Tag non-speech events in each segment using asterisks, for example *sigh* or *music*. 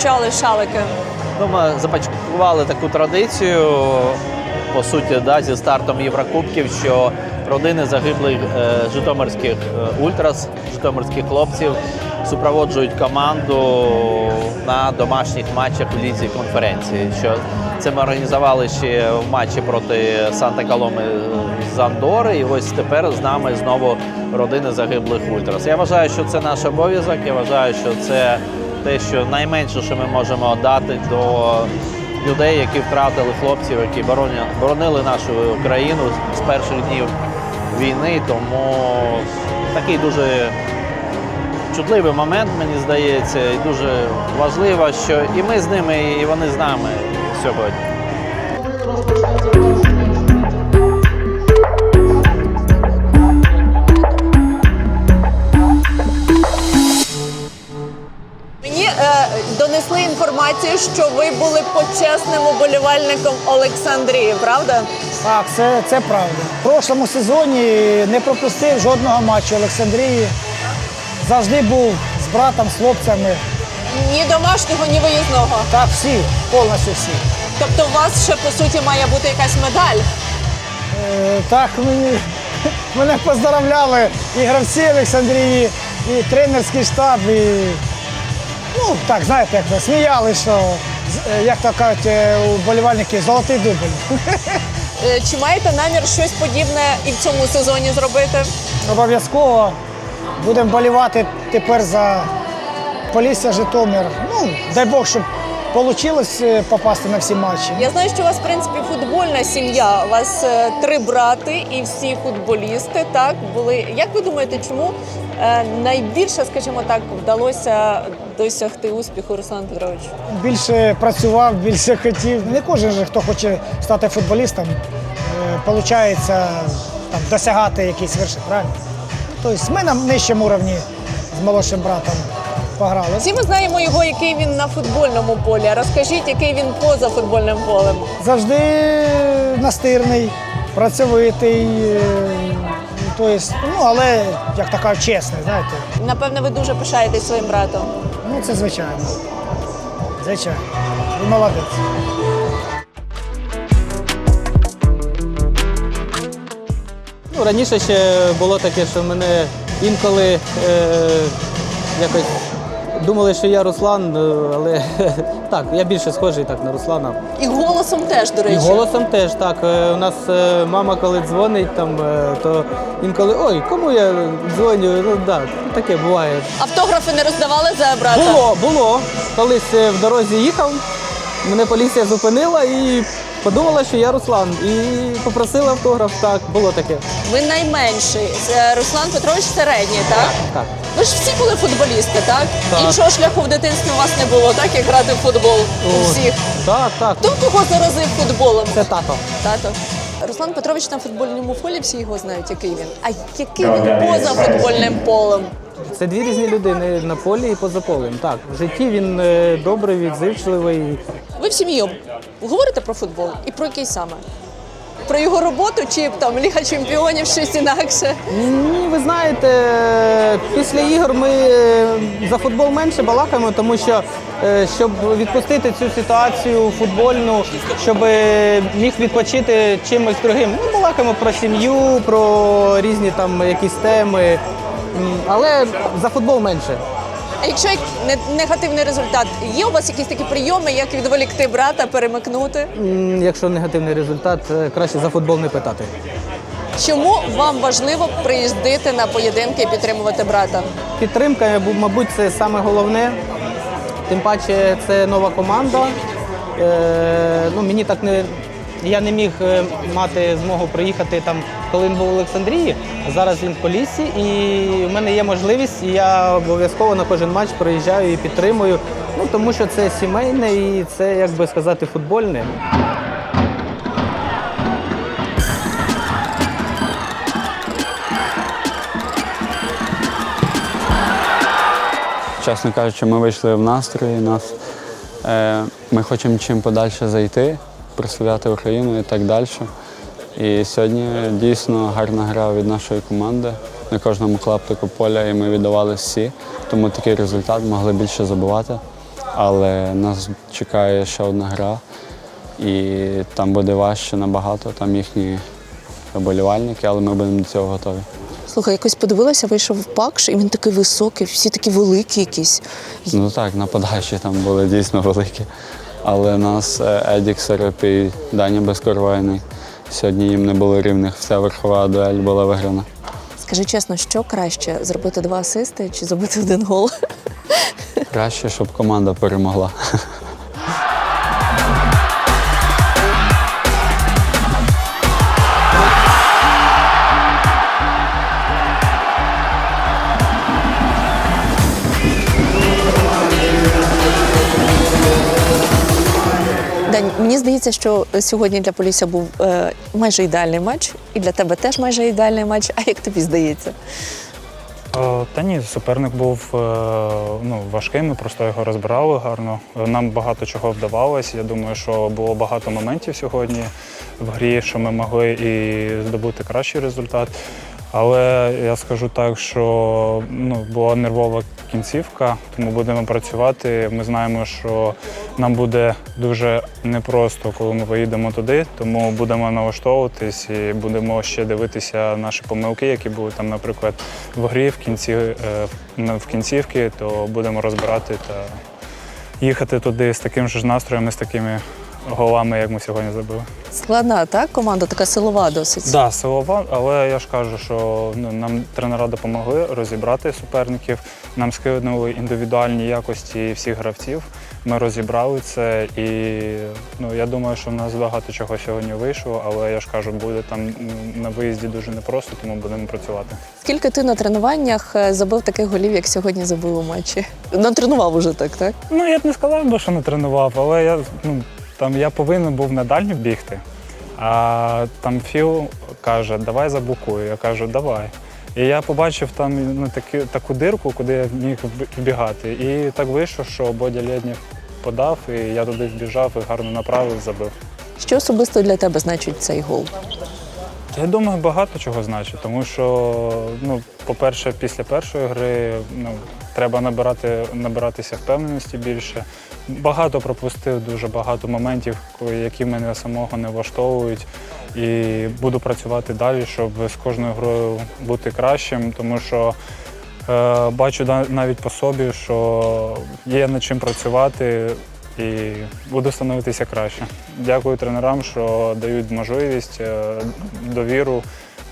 році вболівальники, кому ви вручали шалики? Ну, ми започаткували таку традицію, по суті, да, зі стартом Єврокубків, що родини загиблих е, житомирських е, ультрас, житомирських хлопців супроводжують команду на домашніх матчах в лізі конференції. Що це ми організували ще в матчі проти Санта Коломи з Андори. І ось тепер з нами знову родини загиблих ультрас. Я вважаю, що це наш обов'язок. Я вважаю, що це те, що найменше, що ми можемо дати до людей, які втратили хлопців, які боронили нашу країну з перших днів війни. Тому такий дуже чутливий момент, мені здається, і дуже важливо, що і ми з ними, і вони з нами сьогодні. Що ви були почесним уболівальником Олександрії, правда? Так, це, це правда. В прошлому сезоні не пропустив жодного матчу Олександрії. Завжди був з братом, з хлопцями. Ні домашнього, ні виїзного. Так, всі, повністю всі. Тобто у вас ще по суті має бути якась медаль. Е, так, мені, мене поздравляли і гравці Олександрії, і тренерський штаб, і ну, так, знаєте, як це, сміяли, що е, як то кажуть, е, у болівальників золотий дубль. Е, Чи маєте намір щось подібне і в цьому сезоні зробити? Обов'язково будемо болівати тепер за Полісся Житомир. Ну, дай Бог, щоб вийшло попасти на всі матчі. Я знаю, що у вас в принципі футбольна сім'я. У вас е, три брати і всі футболісти. Так були. Як ви думаєте, чому е, найбільше, скажімо так, вдалося досягти успіху Руслан Петрович? Більше працював, більше хотів. Не кожен же, хто хоче стати футболістом, виходить там, досягати якісь вершин, правильно? Тобто ми на нижчому рівні з молодшим братом пограли. Всі ми знаємо його, який він на футбольному полі. Розкажіть, який він поза футбольним полем. Завжди настирний, працьовитий. е, Тобто, ну, але, як така, чесний, знаєте. Напевне, ви дуже пишаєтесь своїм братом. Ну, це звичайно. Звичайно. Ви молодець. Ну, раніше ще було таке, що мене інколи е, якось думали, що я Руслан, е, але *laughs* так, я більше схожий так на Руслана. І голосом теж, до речі. І голосом теж так. Е, у нас е, мама, коли дзвонить, там, е, то інколи ой, кому я дзвоню? Ну так, таке буває. Автографи не роздавали за брата? Було, було. Колись в дорозі їхав, мене поліція зупинила і подумала, що я Руслан. І попросила автограф. Так, було таке. Ви найменший. Руслан Петрович середній, так? Так. Ви ж всі були футболісти, так? Так. Іншого шляху в дитинстві у вас не було, так? Як грати в футбол у всіх. Так, так. Хто кого заразив футболом? Це тато. Тато. Руслан Петрович на футбольному полі всі його знають, який він. А який він поза футбольним полем? Це дві різні людини на полі і поза полем. Так, в житті він е, добрий, відзивчливий. В сім'ї говорите про футбол і про який саме? Про його роботу чи там Ліга Чемпіонів, щось інакше? Ні, ви знаєте, після ігор ми е, за футбол менше балакаємо, тому що е, щоб відпустити цю ситуацію футбольну, щоб е, міг відпочити чимось другим. Ми балакаємо про сім'ю, про різні там якісь теми. Але за футбол менше. А якщо не- негативний результат, є у вас якісь такі прийоми, як відволікти брата, перемикнути? Якщо негативний результат, е, краще за футбол не питати. Чому вам важливо приїздити на поєдинки і підтримувати брата? Підтримка, мабуть, це саме головне. Тим паче, це нова команда. Е, ну, мені так не. Я не міг е, мати змогу приїхати там, коли він був в Олександрії. Зараз він в Поліссі, і в мене є можливість, і я обов'язково на кожен матч приїжджаю і підтримую. Ну тому що це сімейне і це, як би сказати, футбольне. Чесно кажучи, ми вийшли в настрої. Нас, е, ми хочемо чим подальше зайти, прославляти Україну і так далі. І сьогодні дійсно гарна гра від нашої команди. на кожному клаптику поля, і ми віддавали всі. Тому такий результат могли більше забувати. Але нас чекає ще одна гра, і там буде важче набагато. Там їхні вболівальники, але ми будемо до цього готові. Слухай, якось подивилася, вийшов Пакш, і він такий високий, всі такі великі якісь. Ну так, нападаючі там були дійсно великі. Але нас е, Едік Сереп і Даня Безкорвайний. Сьогодні їм не було рівних. Вся верхова дуель була виграна. Скажи чесно, що краще зробити два асисти чи зробити один гол? Краще, щоб команда перемогла. Здається, що сьогодні для Полісся був е, майже ідеальний матч, і для тебе теж майже ідеальний матч. А як тобі здається? Е, Та ні, суперник був е, ну, важкий, ми просто його розбирали гарно. Нам багато чого вдавалось. Я думаю, що було багато моментів сьогодні в грі, що ми могли і здобути кращий результат. Але я скажу так, що ну, була нервова кінцівка, тому будемо працювати. Ми знаємо, що нам буде дуже непросто, коли ми поїдемо туди, тому будемо налаштовуватись і будемо ще дивитися наші помилки, які були там, наприклад, в грі в кінці е, в- кінцівки, то будемо розбирати та їхати туди з таким ж настроєм і з такими голами, як ми сьогодні забили. Складна, так? Команда така силова досить. Так, да, силова, але я ж кажу, що ну, нам тренера допомогли розібрати суперників. Нам скинули індивідуальні якості всіх гравців. Ми розібрали це, і ну, я думаю, що в нас багато чого сьогодні вийшло, але я ж кажу, буде там на виїзді дуже непросто, тому будемо працювати. Скільки ти на тренуваннях е, забив таких голів, як сьогодні забив у матчі? Натренував уже так, так? Ну, я б не сказав би, що не тренував, але я, ну, там, я повинен був на дальню бігти. А там Філ каже, давай заблокую. Я кажу, давай. І я побачив там ну, такі, таку дирку, куди я міг вбігати. І так вийшло, що Бодя Лєднєв подав, і я туди вбіжав і гарно направив, забив. Що особисто для тебе значить цей гол? Я думаю, багато чого значить, тому що, ну, по-перше, після першої гри ну, треба набирати, набиратися впевненості більше. Багато пропустив, дуже багато моментів, які мене самого не влаштовують. І буду працювати далі, щоб з кожною грою бути кращим, тому що е, бачу навіть по собі, що є над чим працювати і буду становитися краще. Дякую тренерам, що дають можливість, е, довіру.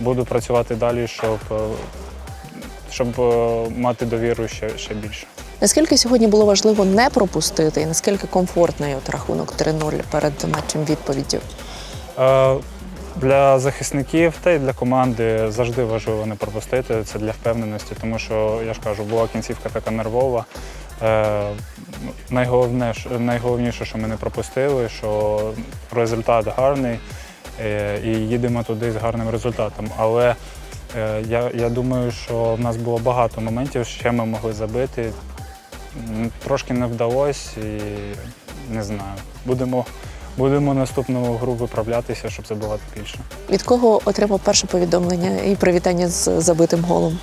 Буду працювати далі, щоб, е, щоб е, мати довіру ще, ще більше. Наскільки сьогодні було важливо не пропустити, і наскільки комфортний от рахунок 3-0 перед матчем відповіддю? Е, Для захисників та й для команди завжди важливо не пропустити. Це для впевненості, тому що я ж кажу, була кінцівка така нервова. Е, Найголовне, найголовніше, що ми не пропустили, що результат гарний е, і їдемо туди з гарним результатом. Але я, я думаю, що в нас було багато моментів, що ми могли забити. Трошки не вдалося і не знаю. Будемо Будемо наступну гру виправлятися, щоб забувати більше. Від кого отримав перше повідомлення і привітання з забитим голом?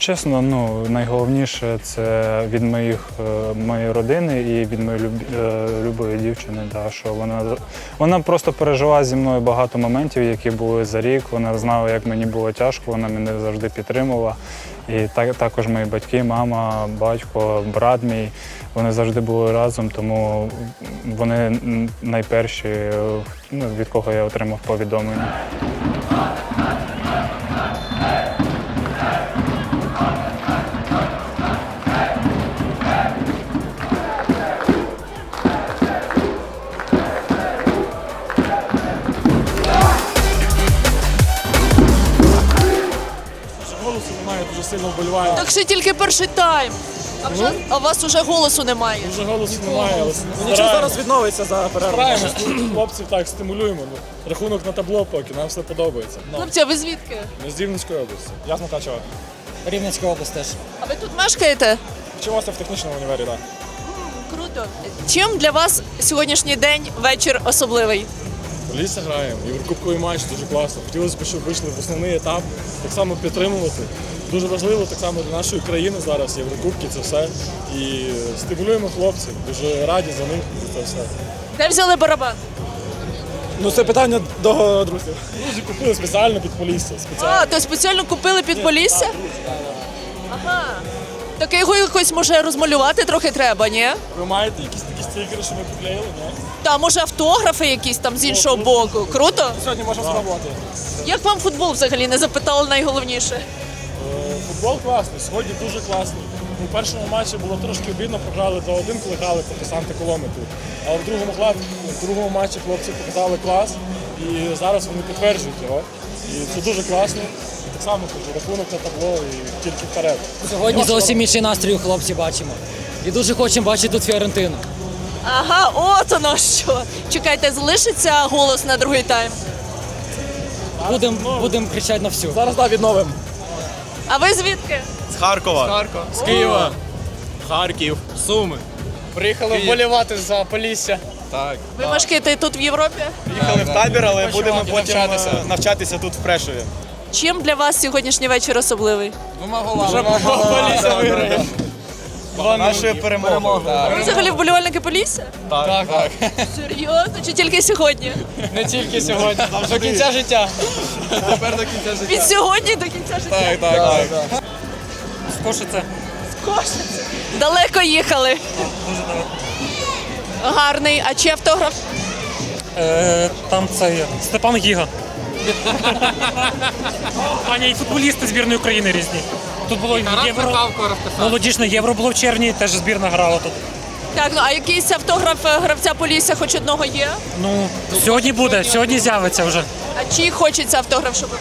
Чесно, ну найголовніше це від моїх е, моєї родини і від моєї люб, е, любої дівчини. Да, що вона вона просто пережила зі мною багато моментів, які були за рік. Вона знала, як мені було тяжко. Вона мене завжди підтримувала. І так також мої батьки, мама, батько, брат мій. Вони завжди були разом, тому вони найперші, е, ну, від кого я отримав повідомлення. Сильно вболіваю. Так ще тільки перший тайм. А, вже, а у вас уже голосу немає. Дуже голосу немає, але Нічого зараз відновиться за перерву. стараємось. Хлопців так стимулюємо. Ну, рахунок на табло поки, нам все подобається. Ну, Хлопці, а ви звідки? ми з Рівненської області. Я з Мукачева. Рівненська область теж. А ви тут мешкаєте? Вчимося в технічному універі, так. Круто. Чим для вас сьогоднішній день вечір особливий? Полісся граємо. Єврокубковий матч дуже класно. Хотілося б, щоб вийшли в основний етап, так само підтримувати. Дуже важливо так само для нашої країни зараз Єврокубки, це все. І стимулюємо хлопців. Дуже раді за них за це все. Де взяли барабан? Ну це питання до друзів. Друзі купили спеціально під Полісся. Спеціально. А, то спеціально купили під Полісся? Ага. Так його якось може розмалювати трохи треба, ні? Ви маєте якісь такі стікери, що ми приклеїли? Ні? Та може автографи якісь там з іншого боку. Круто? Сьогодні можемо спробувати. Як вам футбол взагалі не запитали найголовніше? Футбол класний, сьогодні дуже класний. У першому матчі було трошки обідно, програли 2-1, коли грали проти Санти Коломиту. Але в другому, в другому матчі хлопці показали клас і зараз вони підтверджують його. І це дуже класно. І так само кажу, рахунок на табло і тільки вперед. Сьогодні зовсім інший настрій у хлопців бачимо. І дуже хочемо бачити тут Фіорентину. Ага, от воно що. Чекайте, залишиться голос на другий тайм. Будемо будем кричати на всю. Зараз да, відновимо. А ви звідки? З Харкова. З Харкова. З Києва. Харків. Суми. Приїхали вболівати за Полісся. Так. Ви мешкаєте тут в Європі? Їхали в табір, але будемо потім навчатися. навчатися тут в Прешові. Чим для вас сьогоднішній вечір особливий? Полісся виграє. Нашою перемогою. Ви взагалі вболівальники Полісся? Так, так. Серйозно? Чи тільки сьогодні? Не тільки сьогодні, до кінця життя. Тепер до кінця життя. Від сьогодні до кінця життя? Так, так, так. Скошиться. Кошти. Далеко їхали. Дуже далеко. Гарний. А чи автограф? Е, там це є. Степан Гіга. Пані, і футболісти збірної України різні. Тут було євро. Молодіжне євро було в червні, теж збірна грала тут. Так, ну а якийсь автограф е, гравця Полісся хоч одного є? Ну, сьогодні буде, сьогодні з'явиться вже. А чи хочеться автограф, щоб був?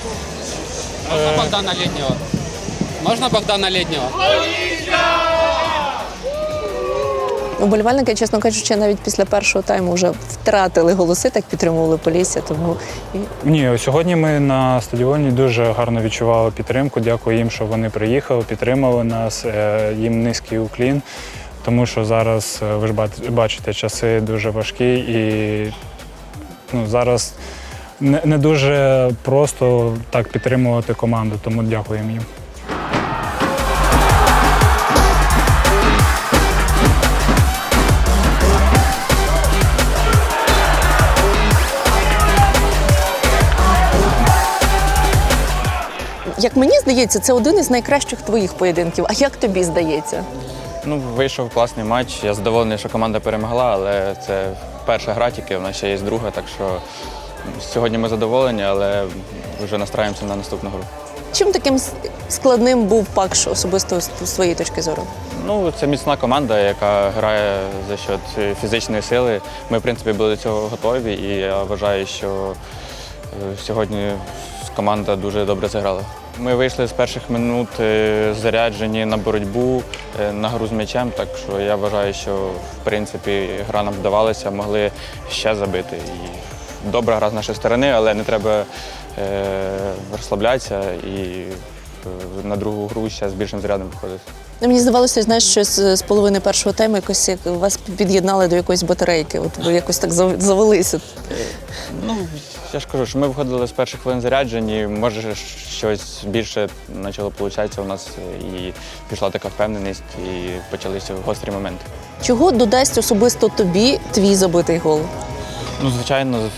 Можна Богдана Лєднього? Можна Богдана Лєднього? Уболівальники, чесно кажучи, навіть після першого тайму вже втратили голоси, так підтримували Полісся. Тому Ні, сьогодні ми на стадіоні дуже гарно відчували підтримку. Дякую їм, що вони приїхали, підтримали нас. Е, Їм низький уклін, тому що зараз е, ви ж бачите, часи дуже важкі і ну, зараз не, не дуже просто так підтримувати команду, тому дякуємо їм. Як мені здається, це один із найкращих твоїх поєдинків. А як тобі здається? Ну, вийшов класний матч. Я задоволений, що команда перемогла, але це перша гра тільки, у нас ще є друга, так що сьогодні ми задоволені, але вже настраємося на наступну гру. Чим таким складним був Пакш особисто з твоєї точки зору? Ну, це міцна команда, яка грає за счет фізичної сили. Ми, в принципі, були до цього готові, і я вважаю, що е, сьогодні команда дуже добре зіграла. Ми вийшли з перших минут е, заряджені на боротьбу, е, на гру з м'ячем, так що я вважаю, що в принципі гра нам вдавалася, могли ще забити. І добра гра з нашої сторони, але не треба е, розслаблятися і на другу гру ще з більшим зарядом виходити. Ну, мені здавалося, знаєш, що з, з половини першого тайму якось як вас під'єднали до якоїсь батарейки. От ви якось так зав- завелися. Ну, я ж кажу, що ми виходили з перших хвилин заряджені, може щось більше почало получатися у нас і пішла така впевненість, і почалися гострі моменти. Чого додасть особисто тобі твій забитий гол? Ну, звичайно,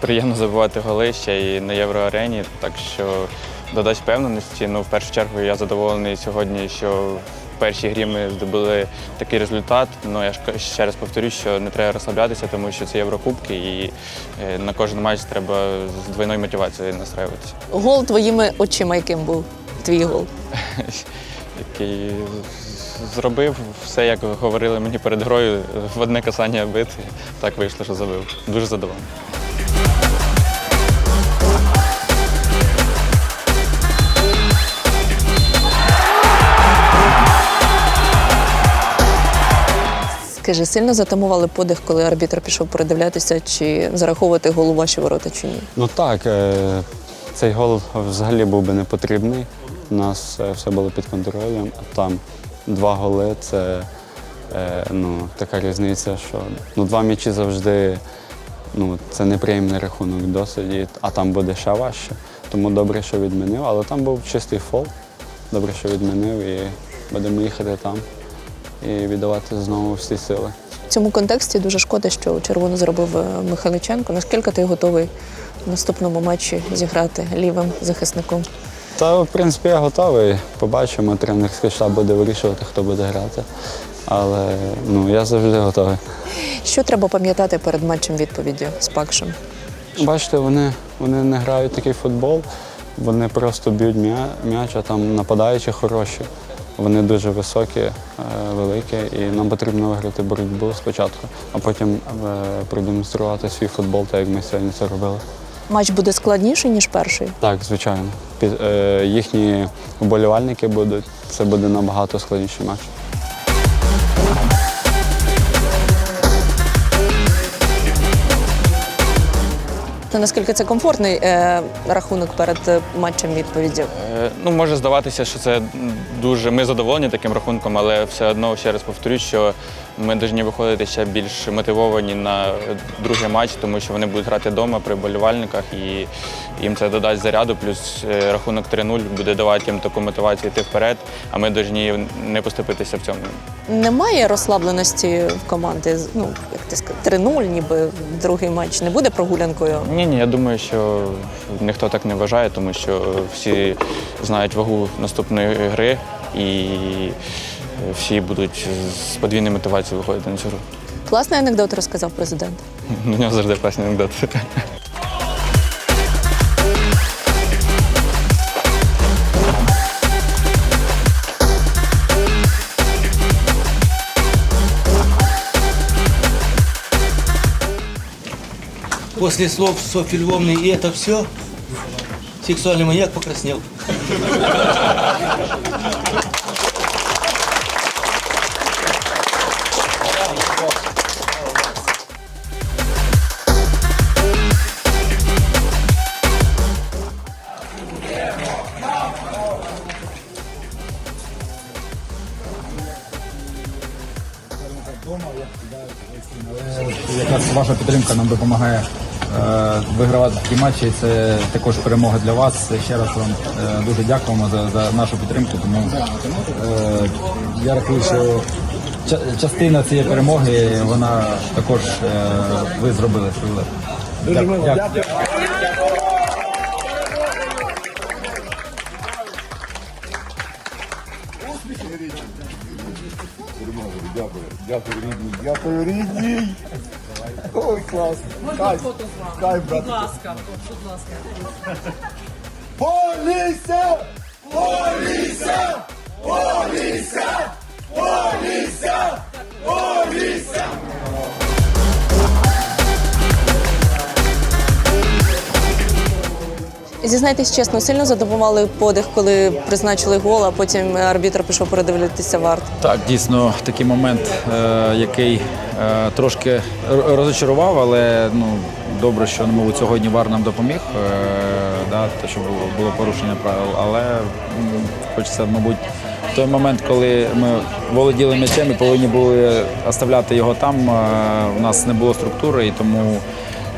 приємно забивати голи ще і на євроарені, так що додасть впевненості. Ну, в першу чергу я задоволений сьогодні, що в першій грі ми здобули такий результат. Ну я ж ще раз повторю, що не треба розслаблятися, тому що це Єврокубки, і е, на кожен матч треба з двойною мотивацією настраюватися. Гол твоїми очима, яким був твій гол. *laughs* який зробив все, як говорили мені перед грою, в одне касання бити. Так вийшло, що забив. Дуже задоволений. Скажи, сильно затамували подих, коли арбітр пішов передивлятися, чи зараховувати гол у ваші ворота чи ні? Ну так, е, цей гол взагалі був би не потрібний. У нас е, все було під контролем, там два голи це е, ну, така різниця, що ну, два м'ячі завжди ну, це неприємний рахунок досить, а там буде ще важче. Тому добре, що відмінив, але там був чистий фол. Добре, що відмінив і будемо їхати там і віддавати знову всі сили. В цьому контексті дуже шкода, що червону зробив е, Михайличенко. Наскільки ти готовий в наступному матчі зіграти лівим захисником? Та, в принципі, я готовий. Побачимо, тренерський штаб буде вирішувати, хто буде грати. Але ну, я завжди готовий. Що треба пам'ятати перед матчем відповіді з Пакшем? Бачите, вони, вони не грають такий футбол, вони просто б'ють м'я- м'яч, а там нападаючі хороші. Вони дуже високі, е, великі, і нам потрібно виграти боротьбу спочатку, а потім е, продемонструвати свій футбол, так як ми сьогодні це робили. Матч буде складніший, ніж перший. Так, звичайно. Е, їхні вболівальники будуть, це буде набагато складніший матч. Та наскільки це комфортний е, рахунок перед е, матчем відповіді? Е, Ну, може здаватися, що це дуже ми задоволені таким рахунком, але все одно ще раз повторюсь, що ми повинні виходити ще більш мотивовані на другий матч, тому що вони будуть грати вдома при болівальниках і їм це додасть заряду. Плюс е, рахунок 3-0 буде давати їм таку мотивацію йти вперед, а ми повинні не поступитися в цьому. Немає розслабленості в команди. Ну, як ти сказав, 3-0, ніби другий матч не буде прогулянкою. Ні, ні, я думаю, що ніхто так не вважає, тому що всі знають вагу наступної гри і всі будуть з подвійною мотивацією виходити на цю гру. Класний анекдот розказав президент. *laughs* У нього завжди класні анекдоти. После слов Софьи Львовны «и это все» сексуальный маньяк покраснел. Ваша підтримка нам допомагає е, вигравати такі матчі. Це також перемога для вас. Ще раз вам е, дуже дякуємо за, за нашу підтримку. Тому е, я рахую, що ча- частина цієї перемоги вона також е, ви зробили. Дякую. Дякую. Дякую, дякую, рідний, дякую, рідний. Ой, клас. Кайф, кайф, брат. Будь ласка, будь ласка. Поліся! Поліся! Поліся! Поліся! Поліся! Зізнайтесь чесно, сильно задовували подих, коли призначили гол, а потім арбітр пішов передивлятися варт. Так, дійсно, такий момент, е, який трошки розочарував, але ну, добре, що мабуть, сьогодні ВАР нам допоміг, е, да, те, що було, було порушення правил. Але хочеться, мабуть, в той момент, коли ми володіли м'ячем і повинні були оставляти його там, е, у нас не було структури, і тому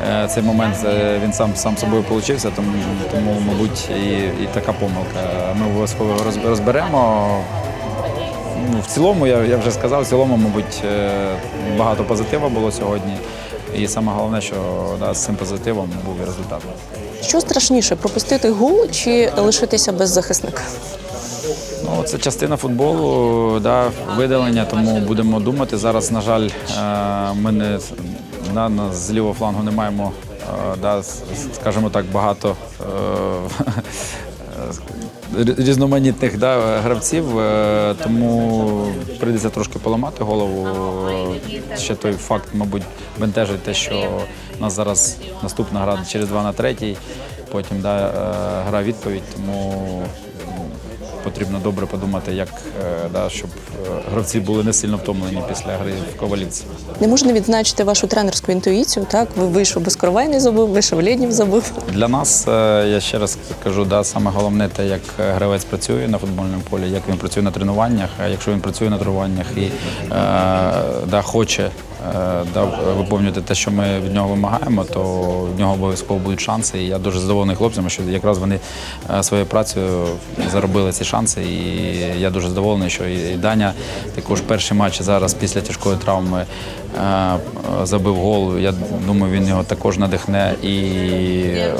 е, цей момент е, він сам сам собою получився, тому, тому мабуть, і, і така помилка. Ми обов'язково розберемо. Ну, в цілому, я, я вже сказав, в цілому, мабуть, е, багато позитива було сьогодні. І саме головне, що да, з цим позитивом був і результат. Що страшніше, пропустити гол чи лишитися без захисника? Ну, це частина футболу, да, видалення, тому будемо думати. Зараз, на жаль, е, ми не да, з лівого флангу не маємо, е, да, скажімо так, багато різноманітних да, гравців, е, тому прийдеться трошки поламати голову. Ще той факт, мабуть, бентежить те, що у нас зараз наступна гра через 2 на 3, потім да, е, гра відповідь, тому потрібно добре подумати, як е, да, щоб е, гравці були не сильно втомлені після гри в Ковалівці. Не можна відзначити вашу тренерську інтуїцію. Так, ви вийшов безкровайний забив, вийшов Лєднів забив. Для нас, е, я ще раз кажу, да, саме головне те, як гравець працює на футбольному полі, як він працює на тренуваннях. А якщо він працює на тренуваннях і да, хоче да, виповнювати те, що ми від нього вимагаємо, то в нього обов'язково будуть шанси. І я дуже задоволений хлопцями, що якраз вони е, своєю працею заробили ці шанси. І я дуже задоволений, що і Даня також перший матч зараз після тяжкої травми е, забив гол. Я думаю, він його також надихне. І е,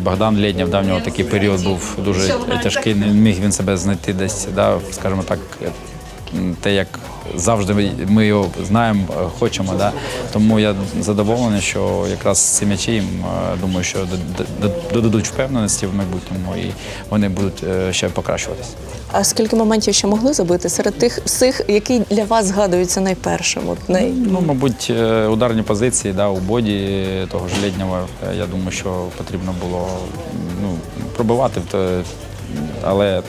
Богдан Лєднєв, да, в нього такий період був дуже тяжкий. Не міг він себе знайти десь, да, скажімо так, те, як завжди ми- його знаємо, е, хочемо. Да? Тому я задоволений, що якраз ці м'ячі їм, е, думаю, що додадуть впевненості в майбутньому і вони будуть е, ще покращуватися. А скільки моментів ще могли забити серед тих всіх, які для вас згадуються найпершим? От най... Ну, мабуть, ударні позиції да, у боді того ж е, я думаю, що потрібно було ну, пробивати. Але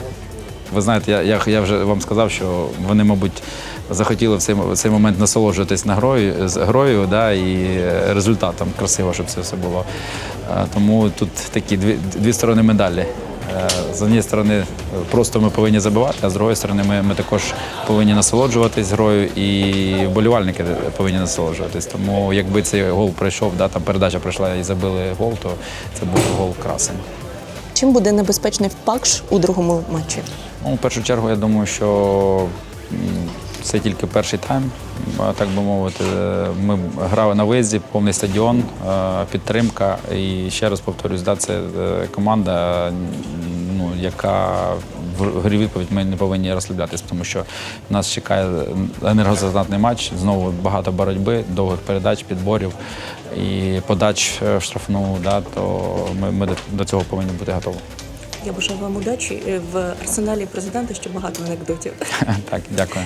ви знаєте, я, я, я вже вам сказав, що вони, мабуть, захотіли в цей, в цей момент насолоджуватись на грою, з грою да, і результатом красиво, щоб це все було. Е, Тому тут такі дві, дві сторони медалі. Е, З однієї сторони, просто ми повинні забивати, а з другої сторони, ми, ми також повинні насолоджуватись грою, і вболівальники повинні насолоджуватись. Тому якби цей гол пройшов, да, там передача пройшла і забили гол, то це був гол красень. Чим буде небезпечний впакш у другому матчі? Ну, в першу чергу, я думаю, що це тільки перший тайм, так би мовити. Ми грали на виїзді, повний стадіон, е, підтримка. І ще раз повторюсь, да, це е, команда, ну, яка в грі відповідь ми не повинні розслаблятися, тому що нас чекає енергозатратний матч, знову багато боротьби, довгих передач, підборів і подач е, в штрафну, да, то ми, ми до- до цього повинні бути готові. Я бажаю вам удачі в арсеналі президента ще багато анекдотів. *laughs* Так, дякую.